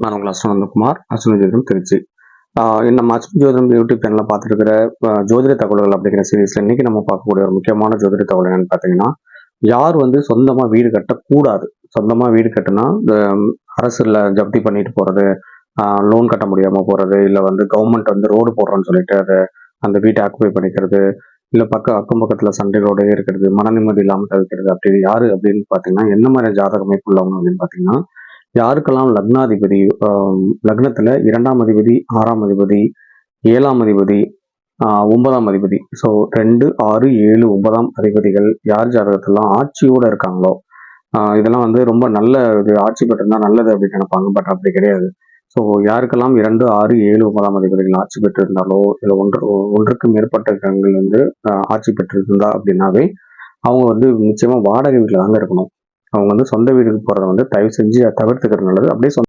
நான் உங்கள் அஸ்வனந்தகுமார் அஸ்வன ஜோதிடம் திருச்சி நம்ம அஸ்வன ஜோதிடம் யூடியூப் சேனலில் பார்த்துருக்கிற ஜோதிட தகவல்கள் அப்படிங்கிற சீரீஸில் இன்னைக்கு நம்ம பார்க்கக்கூடிய ஒரு முக்கியமான ஜோதிட தகவல் என்னன்னு பார்த்தீங்கன்னா யார் வந்து சொந்தமாக வீடு கட்டக்கூடாது. சொந்தமாக வீடு கட்டுனா இந்த ஜப்தி பண்ணிட்டு போகிறது லோன் கட்ட முடியாமல் போகிறது இல்லை வந்து கவர்மெண்ட் வந்து ரோடு போடுறோன்னு சொல்லிட்டு அதை அந்த வீட்டை ஆக்குபை பண்ணிக்கிறது இல்லை பக்கம் அக்கம் பக்கத்தில் சண்டைகளோடய இருக்கிறது மன நிம்மதி இல்லாமல் தவிர்க்கிறது அப்படி யார் அப்படின்னு பார்த்தீங்கன்னா என்ன மாதிரி ஜாதக அமைப்பு உள்ளவங்க அப்படின்னு பார்த்தீங்கன்னா யாருக்கெல்லாம் லக்னாதிபதி லக்னத்துல இரண்டாம் அதிபதி ஆறாம் அதிபதி ஏழாம் அதிபதி ஒன்பதாம் அதிபதி. ஸோ ரெண்டு ஆறு ஏழு ஒன்பதாம் அதிபதிகள் யார் ஜாதகத்தெல்லாம் ஆட்சியோட இருக்காங்களோ இதெல்லாம் வந்து ரொம்ப நல்ல இது ஆட்சி பெற்றிருந்தா நல்லது அப்படின்னு நினைப்பாங்க பட் அப்படி கிடையாது. ஸோ யாருக்கெல்லாம் இரண்டு ஆறு ஏழு ஒன்பதாம் அதிபதிகள் ஆட்சி பெற்றிருந்தாலோ இல்லை ஒன்று ஒன்றுக்கு மேற்பட்ட கிரகங்கள் வந்து ஆட்சி பெற்றிருந்தா அப்படின்னாவே அவங்க வந்து நிச்சயமா வாடகை வீட்டில் தாங்க இருக்கணும். அவங்க வந்து சொந்த வீட்டுக்கு போகிறத வந்து தயவு செஞ்சு தவிர்த்துக்கிறது நல்லது. அப்படியே சொந்த